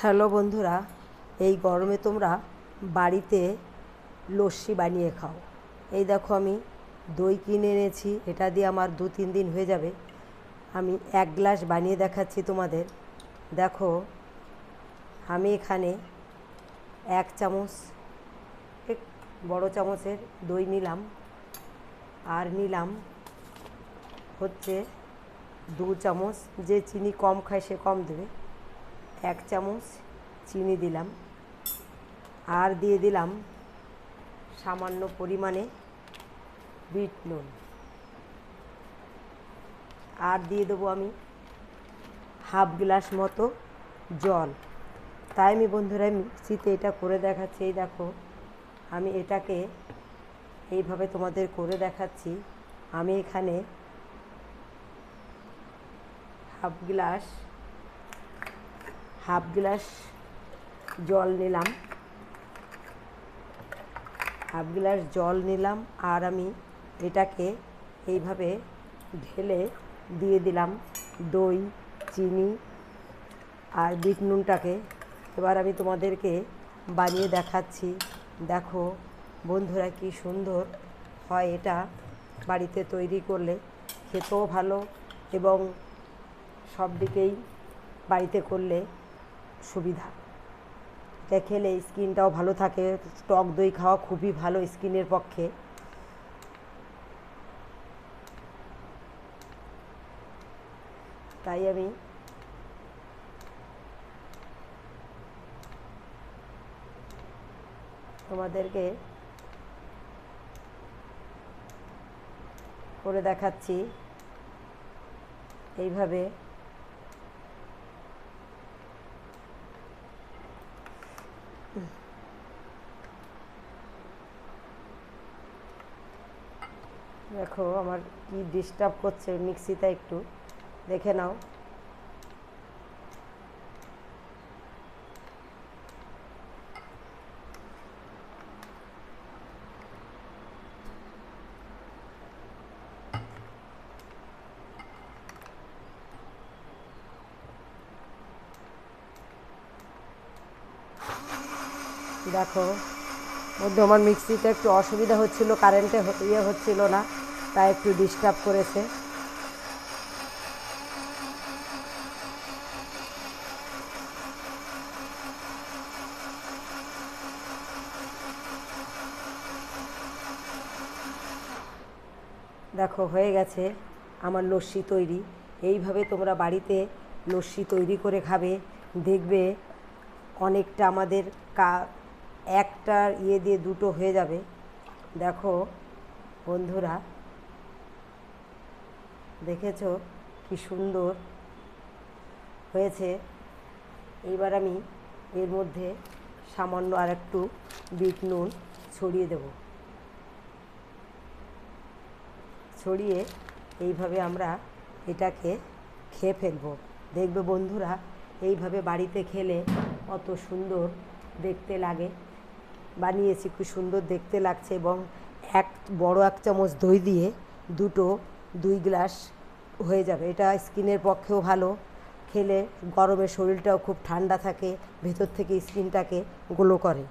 Hello বন্ধুরা, এই গরমে তোমরা বাড়িতে লস্যি বানিয়ে খাও। এই দেখো আমি দই কিনে এনেছি, এটা দিয়ে আমার দু তিন দিন হয়ে যাবে। আমি এক গ্লাস বানিয়ে দেখাচ্ছি তোমাদের। দেখো, আমি এখানে এক চামচ, এক বড় চামচের দই নিলাম। আর নিলাম হচ্ছে দু চামচ, যে চিনি কম খায় সে কম দেবে। এক চামচ চিনি দিলাম। আর দিয়ে দিলাম সামান্য পরিমাণে বিট নুন। আর দিয়ে দেবো আমি হাফ গ্লাস মতো জল। তাই আমি বন্ধুরা মিক্সিতে এটা করে দেখাচ্ছি। এই দেখো, আমি এটাকে এইভাবে তোমাদের করে দেখাচ্ছি। আমি এখানে হাফ গ্লাস হাফ গ্লাস জল নিলাম। হাফ গ্লাস জল নিলাম আর আমি এটাকে এইভাবে ঢেলে দিয়ে দিলাম দই, চিনি আর বিট নুনটাকে। এবার আমি তোমাদেরকে বানিয়ে দেখাচ্ছি। দেখো বন্ধুরা কি সুন্দর হয় এটা বাড়িতে তৈরি করলে। খেতেও ভালো এবং সব দিকেই বাড়িতে করলে সুবিধা। এটা খেলে স্কিনটাও ভালো থাকে, টক দই খাওয়া খুবই ভালো স্কিনের পক্ষে। তাই আমি তোমাদেরকে করে দেখাচ্ছি। এইভাবে দেখো আমার কি ডিস্টার্ব করছে মিক্সিটা একটু। দেখে নাও। দেখো মধ্যে আমার মিক্সিতে একটু অসুবিধা হচ্ছিল কারেন্টে ইয়ে হচ্ছিল না, তাই একটু ডিস্টার্ব করেছে। দেখো, হয়ে গেছে আমার লস্যি তৈরি। এইভাবে তোমরা বাড়িতে লস্যি তৈরি করে খাবে, দেখবে অনেকটা আমাদের কা একটা ইয়ে দিয়ে দুটো হয়ে যাবে। দেখো, বন্ধুরা, দেখেছ কি সুন্দর হয়েছে? এইবার আমি এর মধ্যে সামান্য আর একটু বিট নুন ছড়িয়ে দেবো। ছড়িয়ে এইভাবে আমরা এটাকে খেয়ে ফেলব। দেখবে বন্ধুরা, এইভাবে বাড়িতে খেলে কত সুন্দর দেখতে লাগে। বানিয়েছি, খুব সুন্দর দেখতে লাগছে এবং এক বড় এক চামচ দই দিয়ে দুটো, দুই গ্লাস হয়ে যাবে। এটা স্কিনের পক্ষেও ভালো। খেলে গরমে শরীরটাও খুব ঠান্ডা থাকে, ভেতর থেকে স্কিনটাকে গ্লো করে।